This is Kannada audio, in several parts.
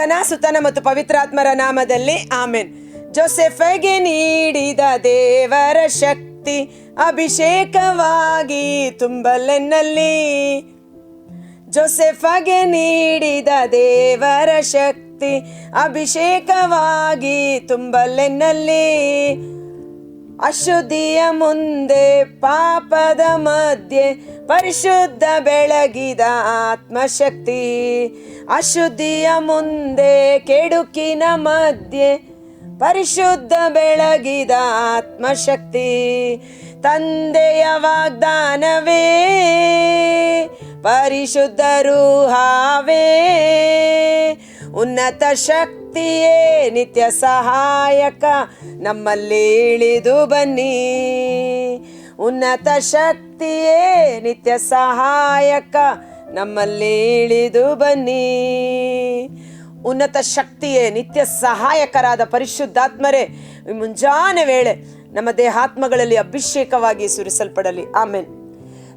ಪಿತನ ಸುತನ ಮತ್ತು ಪವಿತ್ರಾತ್ಮರ ನಾಮದಲ್ಲಿ ಆಮೆನ್. ಜೋಸೆಫಗೆ ನೀಡಿದ ದೇವರ ಶಕ್ತಿ ಅಭಿಷೇಕವಾಗಿ ತುಂಬಲೆನ್ನಲ್ಲಿ. ಜೋಸೆಫಗೆ ನೀಡಿದ ದೇವರ ಶಕ್ತಿ ಅಭಿಷೇಕವಾಗಿ ತುಂಬಲೆನ್ನಲ್ಲಿ. ಅಶುದ್ಧಿಯ ಮುಂದೆ, ಪಾಪದ ಮಧ್ಯೆ, ಪರಿಶುದ್ಧ ಬೆಳಗಿದ ಆತ್ಮಶಕ್ತಿ. ಅಶುದ್ಧಿಯ ಮುಂದೆ, ಕೆಡುಕಿನ ಮಧ್ಯೆ, ಪರಿಶುದ್ಧ ಬೆಳಗಿದ ಆತ್ಮಶಕ್ತಿ. ತಂದೆಯ ವಾಗ್ದಾನವೇ ಪರಿಶುದ್ಧ ಹಾವೇ. ಉನ್ನತ ಶಕ್ತಿಯೇ ನಿತ್ಯ ಸಹಾಯಕ, ನಮ್ಮಲ್ಲಿ ಇಳಿದು ಬನ್ನಿ. ಉನ್ನತ ಶಕ್ತಿಯೇ ನಿತ್ಯ ಸಹಾಯಕ, ನಮ್ಮಲ್ಲಿ ಇಳಿದು ಬನ್ನಿ. ಉನ್ನತ ಶಕ್ತಿಯೇ ನಿತ್ಯ ಸಹಾಯಕರಾದ ಪರಿಶುದ್ಧಾತ್ಮರೇ ಮುಂಜಾನೆ ವೇಳೆ ನಮ್ಮ ದೇಹಾತ್ಮಗಳಲ್ಲಿ ಅಭಿಷೇಕವಾಗಿ ಸುರಿಸಲ್ಪಡಲಿ. ಆಮೇಲೆ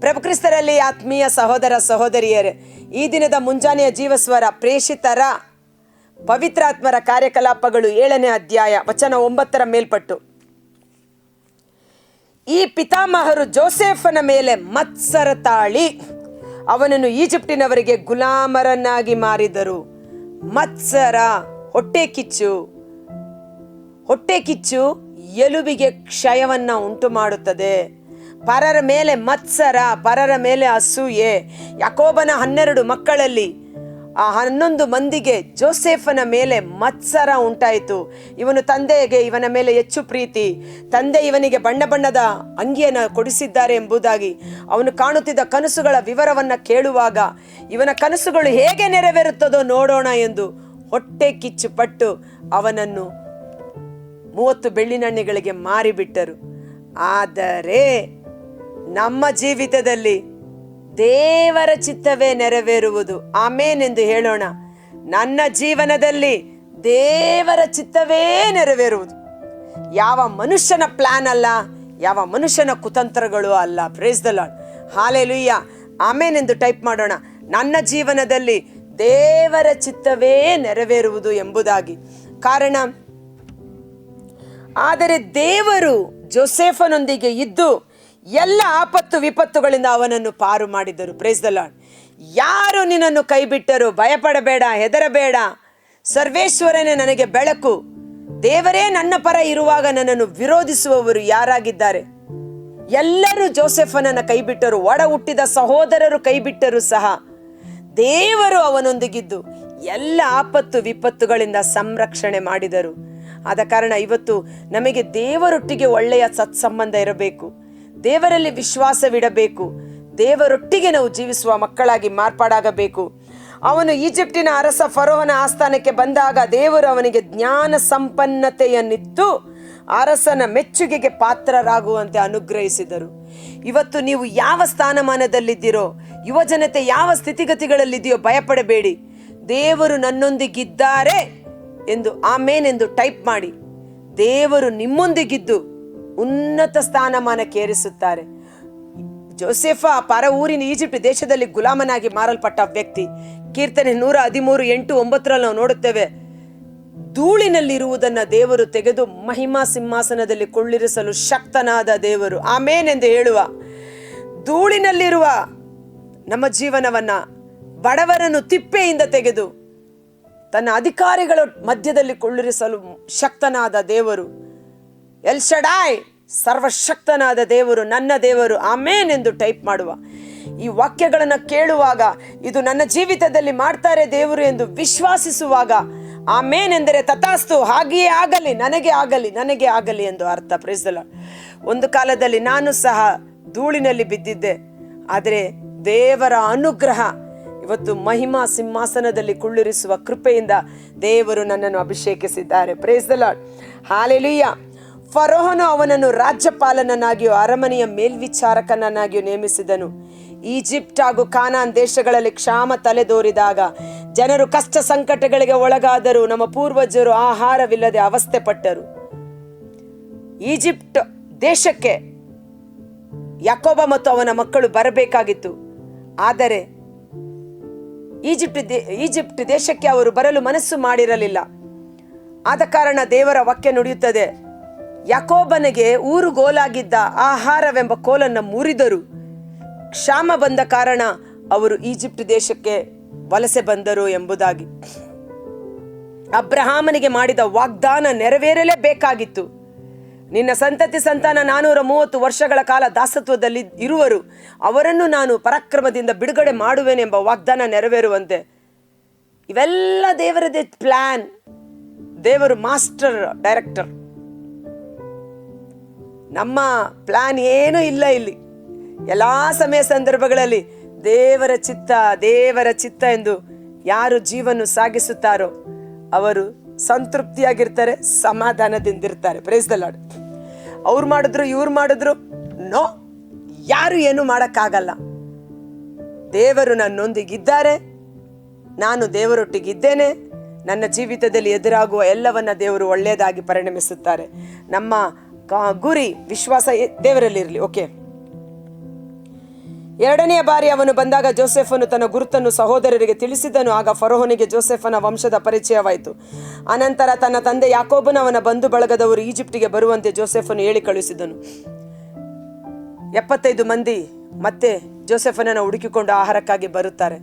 ಪ್ರಭು ಕ್ರಿಸ್ತರಲ್ಲಿ ಆತ್ಮೀಯ ಸಹೋದರ ಸಹೋದರಿಯರೇ, ಈ ದಿನದ ಮುಂಜಾನೆಯ ಜೀವಸ್ವರ ಪ್ರೇಷಿತರ ಪವಿತ್ರಾತ್ಮರ ಕಾರ್ಯಕಲಾಪಗಳು ಏಳನೇ ಅಧ್ಯಾಯ, ವಚನ ಒಂಬತ್ತರ ಮೇಲ್ಪಟ್ಟು. ಈ ಪಿತಾಮಹರು ಜೋಸೆಫನ ಮೇಲೆ ಮತ್ಸರ ತಾಳಿ ಅವನನ್ನು ಈಜಿಪ್ಟಿನವರಿಗೆ ಗುಲಾಮರನ್ನಾಗಿ ಮಾರಿದರು. ಮತ್ಸರ, ಹೊಟ್ಟೆ ಕಿಚ್ಚು. ಹೊಟ್ಟೆ ಕಿಚ್ಚು ಎಲುಬಿಗೆ ಕ್ಷಯವನ್ನು ಉಂಟು ಮಾಡುತ್ತದೆ ಪರರ ಮೇಲೆ ಮತ್ಸರ, ಪರರ ಮೇಲೆ ಅಸೂಯೆ. ಯಾಕೋಬನ ಹನ್ನೆರಡು ಮಕ್ಕಳಲ್ಲಿ ಆ ಹನ್ನೊಂದು ಮಂದಿಗೆ ಜೋಸೆಫನ ಮೇಲೆ ಮತ್ಸರ ಉಂಟಾಯಿತು. ಇವನು ತಂದೆಗೆ ಇವನ ಮೇಲೆ ಹೆಚ್ಚು ಪ್ರೀತಿ. ತಂದೆ ಇವನಿಗೆ ಬಣ್ಣ ಬಣ್ಣದ ಅಂಗಿಯನ್ನು ಕೊಡಿಸಿದ್ದಾರೆ ಎಂಬುದಾಗಿ ಅವನು ಕಾಣುತ್ತಿದ್ದ ಕನಸುಗಳ ವಿವರವನ್ನು ಕೇಳುವಾಗ, ಇವನ ಕನಸುಗಳು ಹೇಗೆ ನೆರವೇರುತ್ತದೋ ನೋಡೋಣ ಎಂದು ಹೊಟ್ಟೆ ಕಿಚ್ಚು ಪಟ್ಟು ಅವನನ್ನು ಮೂವತ್ತು ಬೆಳ್ಳಿನಣ್ಣೆಗಳಿಗೆ ಮಾರಿಬಿಟ್ಟರು. ಆದರೆ ನಮ್ಮ ಜೀವಿತದಲ್ಲಿ ದೇವರ ಚಿತ್ತವೇ ನೆರವೇರುವುದು. ಆಮೇನೆಂದು ಹೇಳೋಣ. ನನ್ನ ಜೀವನದಲ್ಲಿ ದೇವರ ಚಿತ್ತವೇ ನೆರವೇರುವುದು. ಯಾವ ಮನುಷ್ಯನ ಪ್ಲಾನ್ ಅಲ್ಲ, ಯಾವ ಮನುಷ್ಯನ ಕುತಂತ್ರಗಳು ಅಲ್ಲ. ಪ್ರೇಸ್ ದ ಹಾಲೆ ಲುಯ್ಯ ಆಮೇನೆಂದು ಟೈಪ್ ಮಾಡೋಣ. ನನ್ನ ಜೀವನದಲ್ಲಿ ದೇವರ ಚಿತ್ತವೇ ನೆರವೇರುವುದು ಎಂಬುದಾಗಿ. ಕಾರಣ, ಆದರೆ ದೇವರು ಜೋಸೆಫನೊಂದಿಗೆ ಇದ್ದು ಎಲ್ಲ ಆಪತ್ತು ವಿಪತ್ತುಗಳಿಂದ ಅವನನ್ನು ಪಾರು ಮಾಡಿದರು. ಪ್ರೇಸ್ ದ ಲಾರ್ಡ್ ಯಾರು ನಿನ್ನನ್ನು ಕೈ ಬಿಟ್ಟರು ಭಯಪಡಬೇಡ, ಹೆದರಬೇಡ. ಸರ್ವೇಶ್ವರನೇ ನನಗೆ ಬೆಳಕು. ದೇವರೇ ನನ್ನ ಪರ ಇರುವಾಗ ನನ್ನನ್ನು ವಿರೋಧಿಸುವವರು ಯಾರಾಗಿದ್ದಾರೆ? ಎಲ್ಲರೂ ಜೋಸೆಫನನ್ನು ಕೈಬಿಟ್ಟರು ಒಡ ಹುಟ್ಟಿದ ಸಹೋದರರು ಕೈಬಿಟ್ಟರು ಸಹ. ದೇವರು ಅವನೊಂದಿಗಿದ್ದು ಎಲ್ಲ ಆಪತ್ತು ವಿಪತ್ತುಗಳಿಂದ ಸಂರಕ್ಷಣೆ ಮಾಡಿದರು. ಆದ ಕಾರಣ ಇವತ್ತು ನಮಗೆ ದೇವರೊಟ್ಟಿಗೆ ಒಳ್ಳೆಯ ಸತ್ಸಂಬಂಧ ಇರಬೇಕು. ದೇವರಲ್ಲಿ ವಿಶ್ವಾಸವಿಡಬೇಕು. ದೇವರೊಟ್ಟಿಗೆ ನಾವು ಜೀವಿಸುವ ಮಕ್ಕಳಾಗಿ ಮಾರ್ಪಾಡಾಗಬೇಕು. ಅವನು ಈಜಿಪ್ಟಿನ ಅರಸ ಫರೋಹನ ಆಸ್ಥಾನಕ್ಕೆ ಬಂದಾಗ ದೇವರು ಅವನಿಗೆ ಜ್ಞಾನ ಸಂಪನ್ನತೆಯನ್ನಿತ್ತು. ಅರಸನ ಮೆಚ್ಚುಗೆಗೆ ಪಾತ್ರರಾಗುವಂತೆ ಅನುಗ್ರಹಿಸಿದರು. ಇವತ್ತು ನೀವು ಯಾವ ಸ್ಥಾನಮಾನದಲ್ಲಿದ್ದೀರೋ ಯುವಜನತೆ ಯಾವ ಸ್ಥಿತಿಗತಿಗಳಲ್ಲಿದೆಯೋ ಭಯಪಡಬೇಡಿ. ದೇವರು ನನ್ನೊಂದಿಗಿದ್ದಾರೆ ಎಂದು ಆಮೇನೆಂದು ಟೈಪ್ ಮಾಡಿ. ದೇವರು ನಿಮ್ಮೊಂದಿಗಿದ್ದು. ಉನ್ನತ ಸ್ಥಾನಮಾನಕ್ಕೆ ಏರಿಸುತ್ತಾರೆ ಜೋಸೆಫ ಪರ ಊರಿನ ಈಜಿಪ್ಟ್ ದೇಶದಲ್ಲಿ ಗುಲಾಮನಾಗಿ ಮಾರಲ್ಪಟ್ಟ ವ್ಯಕ್ತಿ. ಕೀರ್ತನೆ ನೂರ ಹದಿಮೂರು, ಎಂಟು, ಒಂಬತ್ತರಲ್ಲಿ ನಾವು ನೋಡುತ್ತೇವೆ, ಧೂಳಿನಲ್ಲಿರುವುದನ್ನು ದೇವರು ತೆಗೆದು ಮಹಿಮಾ ಸಿಂಹಾಸನದಲ್ಲಿ ಕೊಳ್ಳಿರಿಸಲು ಶಕ್ತನಾದ ದೇವರು. ಆಮೇನೆಂದು ಹೇಳುವ, ಧೂಳಿನಲ್ಲಿರುವ ನಮ್ಮ ಜೀವನವನ್ನು ಬಡವರನ್ನು ತಿಪ್ಪೆಯಿಂದ ತೆಗೆದು ತನ್ನ ಅಧಿಕಾರಿಗಳ ಮಧ್ಯದಲ್ಲಿ ಕೊಳ್ಳಿರಿಸಲು ಶಕ್ತನಾದ ದೇವರು. ಎಲ್ ಶಡಾಯ್, ಸರ್ವಶಕ್ತನಾದ ದೇವರು, ನನ್ನ ದೇವರು, ಆಮೇನ್ ಎಂದು ಟೈಪ್ ಮಾಡುವ. ಈ ವಾಕ್ಯಗಳನ್ನು ಕೇಳುವಾಗ, ಇದು ನನ್ನ ಜೀವಿತದಲ್ಲಿ ಮಾಡ್ತಾರೆ ದೇವರು ಎಂದು ವಿಶ್ವಾಸಿಸುವಾಗ, ಆಮೇನ್ ಎಂದರೆ ತಥಾಸ್ತು, ಹಾಗೆಯೇ ಆಗಲಿ, ನನಗೆ ಆಗಲಿ ನನಗೆ ಆಗಲಿ ಎಂದು ಅರ್ಥ. ಪ್ರೇಸಲ ಒಂದು ಕಾಲದಲ್ಲಿ ನಾನು ಸಹ ಧೂಳಿನಲ್ಲಿ ಬಿದ್ದಿದ್ದೆ. ಆದರೆ ದೇವರ ಅನುಗ್ರಹ ಇವತ್ತು ಮಹಿಮಾ ಸಿಂಹಾಸನದಲ್ಲಿ ಕುಳ್ಳಿರಿಸುವ ಕೃಪೆಯಿಂದ ದೇವರು ನನ್ನನ್ನು ಅಭಿಷೇಕಿಸಿದ್ದಾರೆ. ಪ್ರೇಸ್ ದ ಲಾರ್ಡ್ ಹಾಲೆಲುಯ್ಯ ಫರೋಹನು ಅವನನ್ನು ರಾಜ್ಯಪಾಲನನ್ನಾಗಿಯೂ ಅರಮನೆಯ ಮೇಲ್ವಿಚಾರಕನನ್ನಾಗಿಯೂ ನೇಮಿಸಿದನು. ಈಜಿಪ್ಟ್ ಹಾಗೂ ಕಾನಾನ್ ದೇಶಗಳಲ್ಲಿ ಕ್ಷಾಮ ತಲೆದೋರಿದಾಗ ಜನರು ಕಷ್ಟ ಸಂಕಟಗಳಿಗೆ ಒಳಗಾದರೂ ನಮ್ಮ ಪೂರ್ವಜರು ಆಹಾರವಿಲ್ಲದೆ ಅವಸ್ಥೆ ಪಟ್ಟರು ಈಜಿಪ್ಟ್ ದೇಶಕ್ಕೆ ಯಾಕೋಬ ಮತ್ತು ಅವನ ಮಕ್ಕಳು ಬರಬೇಕಾಗಿತ್ತು. ಆದರೆ ಈಜಿಪ್ಟ್ ಈಜಿಪ್ಟ್ ದೇಶಕ್ಕೆ ಅವರು ಬರಲು ಮನಸ್ಸು ಮಾಡಿರಲಿಲ್ಲ. ಆದ ಕಾರಣ ದೇವರ ವಾಕ್ಯ ನುಡಿಯುತ್ತದೆ ಯಾಕೋಬನಿಗೆ ಊರು ಗೋಲಾಗಿದ್ದ ಆಹಾರವೆಂಬ ಕೋಲನ್ನು ಮುರಿದರು. ಕ್ಷಾಮ ಬಂದ ಕಾರಣ ಅವರು ಈಜಿಪ್ಟ್ ದೇಶಕ್ಕೆ ವಲಸೆ ಬಂದರು ಎಂಬುದಾಗಿ. ಅಬ್ರಹಾಮನಿಗೆ ಮಾಡಿದ ವಾಗ್ದಾನ ನೆರವೇರಲೇಬೇಕಾಗಿತ್ತು. ನಿನ್ನ ಸಂತತಿ ಸಂತಾನ ನಾನೂರ ಮೂವತ್ತು ವರ್ಷಗಳ ಕಾಲ ದಾಸತ್ವದಲ್ಲಿ ಇರುವರು. ಅವರನ್ನು ನಾನು ಪರಾಕ್ರಮದಿಂದ ಬಿಡುಗಡೆ ಮಾಡುವೆನೆಂಬ ವಾಗ್ದಾನ ನೆರವೇರುವಂತೆ. ಇವೆಲ್ಲ ದೇವರದೇ ಪ್ಲಾನ್ ದೇವರು ಮಾಸ್ಟರ್ ಡೈರೆಕ್ಟರ್ ನಮ್ಮ ಪ್ಲಾನ್ ಏನೂ ಇಲ್ಲ ಇಲ್ಲಿ. ಎಲ್ಲ ಸಮಯ ಸಂದರ್ಭಗಳಲ್ಲಿ ದೇವರ ಚಿತ್ತ ದೇವರ ಚಿತ್ತ ಎಂದು ಯಾರು ಜೀವನ ಸಾಗಿಸುತ್ತಾರೋ ಅವರು ಸಂತೃಪ್ತಿಯಾಗಿರ್ತಾರೆ, ಸಮಾಧಾನದಿಂದಿರ್ತಾರೆ. ಪ್ರೈಸ್ ದ ಲಾರ್ಡ್ ಅವ್ರು ಮಾಡಿದ್ರು, ಇವ್ರು ಮಾಡಿದ್ರು, ನೋ, ಯಾರು ಏನು ಮಾಡೋಕ್ಕಾಗಲ್ಲ. ದೇವರು ನನ್ನೊಂದಿಗಿದ್ದಾರೆ, ನಾನು ದೇವರೊಟ್ಟಿಗಿದ್ದೇನೆ, ನನ್ನ ಜೀವಿತದಲ್ಲಿ ಎದುರಾಗುವ ಎಲ್ಲವನ್ನ ದೇವರು ಒಳ್ಳೆಯದಾಗಿ ಪರಿಣಮಿಸುತ್ತಾರೆ. ನಮ್ಮ ಗುರಿ, ವಿಶ್ವಾಸ ದೇವರಲ್ಲಿ ದೇವರಲ್ಲಿರಲಿ ಓಕೆ ಎರಡನೆಯ ಬಾರಿ ಅವನು ಬಂದಾಗ ಜೋಸೆಫನು ತನ್ನ ಗುರುತನ್ನು ಸಹೋದರರಿಗೆ ತಿಳಿಸಿದನು, ಆಗ ಫರೋಹನಿಗೆ ಜೋಸೆಫನ ವಂಶದ ಪರಿಚಯವಾಯಿತು. ಅನಂತರ ತನ್ನ ತಂದೆ ಯಾಕೋಬನ ಅವನ ಬಂಧು ಬಳಗದವರು ಈಜಿಪ್ಟಿಗೆ ಬರುವಂತೆ ಜೋಸೆಫನು ಹೇಳಿ ಕಳುಹಿಸಿದನು. ಎಪ್ಪತ್ತೈದು ಮಂದಿ ಮತ್ತೆ ಜೋಸೆಫನನ್ನು ಹುಡುಕಿಕೊಂಡು ಆಹಾರಕ್ಕಾಗಿ ಬರುತ್ತಾರೆ.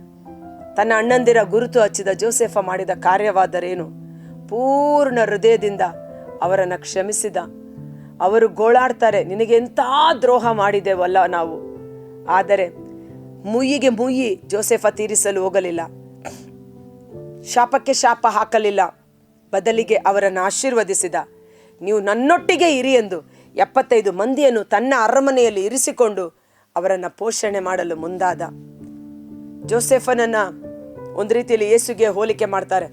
ತನ್ನ ಅಣ್ಣಂದಿರ ಗುರುತು ಹಚ್ಚಿದ ಜೋಸೆಫ ಮಾಡಿದ ಕಾರ್ಯವಾದರೇನು? ಪೂರ್ಣ ಹೃದಯದಿಂದ ಅವರನ್ನು ಕ್ಷಮಿಸಿದ. ಅವರು ಗೋಳಾಡ್ತಾರೆ, ನಿನಗೆ ಎಂಥ ದ್ರೋಹ ಮಾಡಿದೆವಲ್ಲ ನಾವು. ಆದರೆ ಮುಯ್ಯಿಗೆ ಮುಯ್ಯಿ ಜೋಸೆಫ ತೀರಿಸಲು ಹೋಗಲಿಲ್ಲ. ಶಾಪಕ್ಕೆ ಶಾಪ ಹಾಕಲಿಲ್ಲ. ಬದಲಿಗೆ ಅವರನ್ನು ಆಶೀರ್ವದಿಸಿದ. ನೀವು ನನ್ನೊಟ್ಟಿಗೆ ಇರಿ ಎಂದು ಎಪ್ಪತ್ತೈದು ಮಂದಿಯನ್ನು ತನ್ನ ಅರಮನೆಯಲ್ಲಿ ಇರಿಸಿಕೊಂಡು ಅವರನ್ನು ಪೋಷಣೆ ಮಾಡಲು ಮುಂದಾದ. ಜೋಸೆಫನನ್ನು ಒಂದು ರೀತಿಯಲ್ಲಿ ಯೇಸುಗೆ ಹೋಲಿಕೆ ಮಾಡ್ತಾರೆ.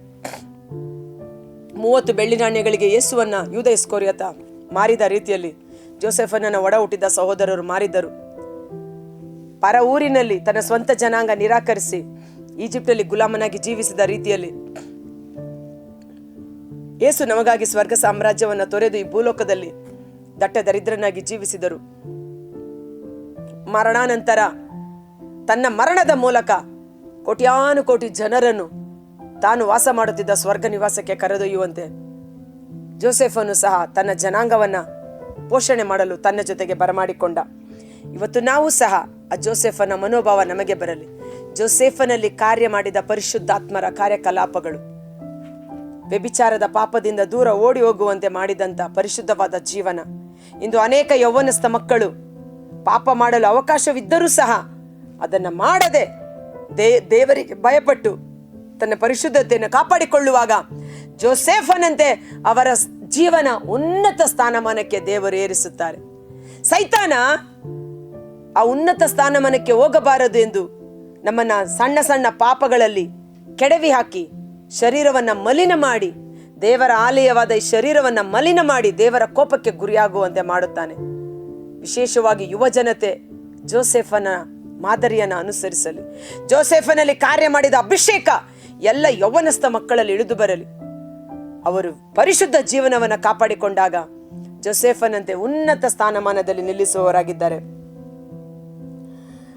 ಮೂವತ್ತು ಬೆಳ್ಳಿ ನಾಣ್ಯಗಳಿಗೆ ಯೇಸುವನ್ನು ಯೂದ ಮಾರಿದ ರೀತಿಯಲ್ಲಿ ಜೋಸೆಫನನ್ನು ಒಡ ಹುಟ್ಟಿದ ಸಹೋದರರು ಮಾರಿದರು. ಪರ ಊರಿನಲ್ಲಿ ತನ್ನ ಸ್ವಂತ ಜನಾಂಗ ನಿರಾಕರಿಸಿ ಈಜಿಪ್ಟಲ್ಲಿ ಗುಲಾಮನಾಗಿ ಜೀವಿಸಿದ ರೀತಿಯಲ್ಲಿ ಏಸು ನಮಗಾಗಿ ಸ್ವರ್ಗ ಸಾಮ್ರಾಜ್ಯವನ್ನು ತೊರೆದು ಈ ಭೂಲೋಕದಲ್ಲಿ ದಟ್ಟ ದರಿದ್ರನಾಗಿ ಜೀವಿಸಿದರು. ಮರಣಾನಂತರ ತನ್ನ ಮರಣದ ಮೂಲಕ ಕೋಟ್ಯಾನು ಕೋಟಿ ಜನರನ್ನು ತಾನು ವಾಸ ಮಾಡುತ್ತಿದ್ದ ಸ್ವರ್ಗ ನಿವಾಸಕ್ಕೆ ಕರೆದೊಯ್ಯುವಂತೆ ಜೋಸೆಫನು ಸಹ ತನ್ನ ಜನಾಂಗವನ್ನು ಪೋಷಣೆ ಮಾಡಲು ತನ್ನ ಜೊತೆಗೆ ಬರಮಾಡಿಕೊಂಡ. ಇವತ್ತು ನಾವು ಸಹ ಆ ಜೋಸೆಫನ ಮನೋಭಾವ ನಮಗೆ ಬರಲಿ. ಜೋಸೆಫನಲ್ಲಿ ಕಾರ್ಯ ಮಾಡಿದ ಪರಿಶುದ್ಧಾತ್ಮರ ಕಾರ್ಯಕಲಾಪಗಳು. ವ್ಯಭಿಚಾರದ ಪಾಪದಿಂದ ದೂರ ಓಡಿ ಹೋಗುವಂತೆ ಮಾಡಿದಂಥ ಪರಿಶುದ್ಧವಾದ ಜೀವನ. ಇಂದು ಅನೇಕ ಯೌವನಸ್ಥ ಮಕ್ಕಳು ಪಾಪ ಮಾಡಲು ಅವಕಾಶವಿದ್ದರೂ ಸಹ ಅದನ್ನು ಮಾಡದೆ ದೇ, ದೇವರಿಗೆ ಭಯಪಟ್ಟು ತನ್ನ ಪರಿಶುದ್ಧತೆಯನ್ನು ಕಾಪಾಡಿಕೊಳ್ಳುವಾಗ ಜೋಸೆಫನಂತೆ ಅವರ ಜೀವನ ಉನ್ನತ ಸ್ಥಾನಮಾನಕ್ಕೆ ದೇವರು ಏರಿಸುತ್ತಾರೆ. ಸೈತಾನ ಆ ಉನ್ನತ ಸ್ಥಾನಮಾನಕ್ಕೆ ಹೋಗಬಾರದು ಎಂದು ನಮ್ಮನ್ನ ಸಣ್ಣ ಸಣ್ಣ ಪಾಪಗಳಲ್ಲಿ ಕೆಡವಿ ಹಾಕಿ ಶರೀರವನ್ನ ಮಲಿನ ಮಾಡಿ, ದೇವರ ಆಲಯವಾದ ಈ ಶರೀರವನ್ನ ಮಲಿನ ಮಾಡಿ ದೇವರ ಕೋಪಕ್ಕೆ ಗುರಿಯಾಗುವಂತೆ ಮಾಡುತ್ತಾನೆ. ವಿಶೇಷವಾಗಿ ಯುವ ಜನತೆ ಜೋಸೆಫನ ಮಾದರಿಯನ್ನು ಅನುಸರಿಸಲಿ. ಜೋಸೆಫನಲ್ಲಿ ಕಾರ್ಯ ಮಾಡಿದ ಅಭಿಷೇಕ ಎಲ್ಲ ಯೌವನಸ್ಥ ಮಕ್ಕಳಲ್ಲಿ ಇಳಿದು ಬರಲಿ. ಅವರು ಪರಿಶುದ್ಧ ಜೀವನವನ್ನು ಕಾಪಾಡಿಕೊಂಡಾಗ ಜೋಸೆಫನಂತೆ ಉನ್ನತ ಸ್ಥಾನಮಾನದಲ್ಲಿ ನಿಲ್ಲಿಸುವವರಾಗಿದ್ದಾರೆ.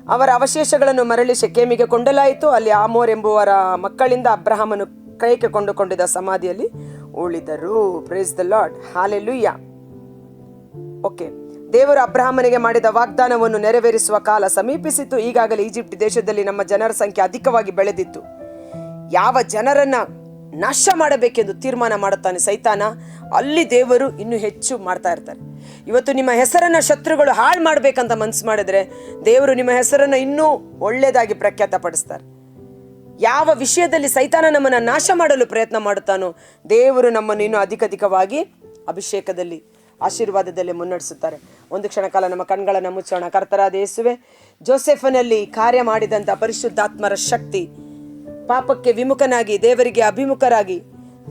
ಅವರ ಅವಶೇಷಗಳನ್ನು ಮರಳಿ ಶೆಕೇಮಿಗೆ ಕೊಂಡಲಾಯಿತು ಅಲ್ಲಿ ಆಮೋರ್ ಎಂಬುವರ ಮಕ್ಕಳಿಂದ ಅಬ್ರಹಾಮನು ಕೈಕೆ ಕೊಂಡುಕೊಂಡಿದ್ದ ಸಮಾಧಿಯಲ್ಲಿ ಉಳಿದರು. Praise the Lord hallelujah okay ದೇವರು ಅಬ್ರಹಾಮನಿಗೆ ಮಾಡಿದ ವಾಗ್ದಾನವನ್ನು ನೆರವೇರಿಸುವ ಕಾಲ ಸಮೀಪಿಸಿತು. ಈಗಾಗಲೇ ಈಜಿಪ್ಟ್ ದೇಶದಲ್ಲಿ ನಮ್ಮ ಜನರ ಸಂಖ್ಯೆ ಅಧಿಕವಾಗಿ ಬೆಳೆದಿತ್ತು. ಯಾವ ಜನರನ್ನ ನಾಶ ಮಾಡಬೇಕೆಂದು ತೀರ್ಮಾನ ಮಾಡುತ್ತಾನೆ ಸೈತಾನ. ಅಲ್ಲಿ ದೇವರು ಇನ್ನೂ ಹೆಚ್ಚು ಮಾಡ್ತಾ ಇರ್ತಾರೆ. ಇವತ್ತು ನಿಮ್ಮ ಹೆಸರನ್ನ ಶತ್ರುಗಳು ಹಾಳು ಮಾಡಬೇಕಂತ ಮನ್ಸು ಮಾಡಿದ್ರೆ ದೇವರು ನಿಮ್ಮ ಹೆಸರನ್ನ ಇನ್ನೂ ಒಳ್ಳೆಯದಾಗಿ ಪ್ರಖ್ಯಾತ ಪಡಿಸ್ತಾರೆ ಯಾವ ವಿಷಯದಲ್ಲಿ ಸೈತಾನ ನಮ್ಮನ್ನು ನಾಶ ಮಾಡಲು ಪ್ರಯತ್ನ ಮಾಡುತ್ತಾನೋ ದೇವರು ನಮ್ಮನ್ನು ಇನ್ನೂ ಅಧಿಕಧಿಕವಾಗಿ ಅಭಿಷೇಕದಲ್ಲಿ, ಆಶೀರ್ವಾದದಲ್ಲಿ ಮುನ್ನಡೆಸುತ್ತಾರೆ. ಒಂದು ಕ್ಷಣ ಕಾಲ ನಮ್ಮ ಕಣ್ಗಳನ್ನು ಮುಚ್ಚೋಣ. ಕರ್ತರಾದ ಯೇಸುವೆ, ಜೋಸೆಫನಲ್ಲಿ ಕಾರ್ಯ ಮಾಡಿದಂಥ ಪರಿಶುದ್ಧಾತ್ಮರ ಶಕ್ತಿ ಪಾಪಕ್ಕೆ ವಿಮುಖನಾಗಿ, ದೇವರಿಗೆ ಅಭಿಮುಖರಾಗಿ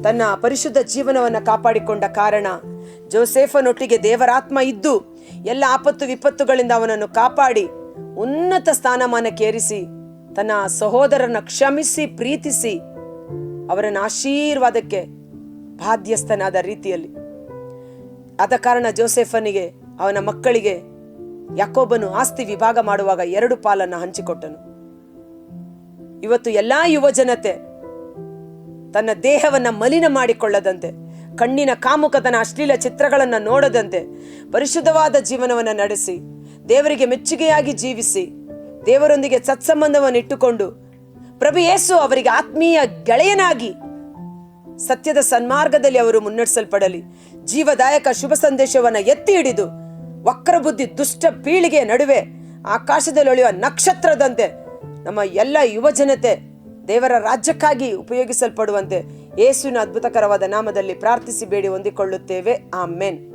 ತನ್ನ ಪರಿಶುದ್ಧ ಜೀವನವನ್ನು ಕಾಪಾಡಿಕೊಂಡ ಕಾರಣ, ಜೋಸೆಫನೊಟ್ಟಿಗೆ ದೇವರಾತ್ಮ ಇದ್ದು, ಎಲ್ಲ ಆಪತ್ತು ವಿಪತ್ತುಗಳಿಂದ ಅವನನ್ನು ಕಾಪಾಡಿ, ಉನ್ನತ ಸ್ಥಾನಮಾನಕ್ಕೇರಿಸಿ ತನ್ನ ಸಹೋದರನ ಕ್ಷಮಿಸಿ, ಪ್ರೀತಿಸಿ, ಅವರನ್ನು ಆಶೀರ್ವಾದಕ್ಕೆ ಬಾಧ್ಯಸ್ಥನಾದ ರೀತಿಯಲ್ಲಿ. ಆದ ಕಾರಣ ಜೋಸೆಫನಿಗೆ, ಅವನ ಮಕ್ಕಳಿಗೆ ಯಾಕೋಬನು ಆಸ್ತಿ ವಿಭಾಗ ಮಾಡುವಾಗ ಎರಡು ಪಾಲನ್ನು ಹಂಚಿಕೊಟ್ಟನು. ಇವತ್ತು ಎಲ್ಲಾ ಯುವ ಜನತೆ ತನ್ನ ದೇಹವನ್ನು ಮಲಿನ ಮಾಡಿಕೊಳ್ಳದಂತೆ, ಕಣ್ಣಿನ ಕಾಮುಕತನ ಅಶ್ಲೀಲ ಚಿತ್ರಗಳನ್ನು ನೋಡದಂತೆ ಪರಿಶುದ್ಧವಾದ ಜೀವನವನ್ನು ನಡೆಸಿ, ದೇವರಿಗೆ ಮೆಚ್ಚುಗೆಯಾಗಿ ಜೀವಿಸಿ, ದೇವರೊಂದಿಗೆ ಸತ್ಸಂಬಂಧವನ್ನು ಇಟ್ಟುಕೊಂಡು ಪ್ರಭು ಯೇಸು ಅವರಿಗೆ ಆತ್ಮೀಯ ಗೆಳೆಯನಾಗಿ ಸತ್ಯದ ಸನ್ಮಾರ್ಗದಲ್ಲಿ ಅವರು ಮುನ್ನಡೆಸಲ್ಪಡಲಿ. ಜೀವದಾಯಕ ಶುಭ ಸಂದೇಶವನ್ನು ಎತ್ತಿ ಹಿಡಿದು ವಕ್ರಬುದ್ಧಿ ದುಷ್ಟ ಪೀಳಿಗೆಯ ನಡುವೆ ಆಕಾಶದಲ್ಲಿ ನಕ್ಷತ್ರದಂತೆ ನಮ್ಮ ಎಲ್ಲ ಯುವ ಜನತೆ ದೇವರ ರಾಜ್ಯಕ್ಕಾಗಿ ಉಪಯೋಗಿಸಲ್ಪಡುವಂತೆ ಯೇಸುವಿನ ಅದ್ಭುತಕರವಾದ ನಾಮದಲ್ಲಿ ಪ್ರಾರ್ಥಿಸಿ ಬೇಡಿ ಹೊಂದಿಕೊಳ್ಳುತ್ತೇವೆ. ಆಮೇನ್.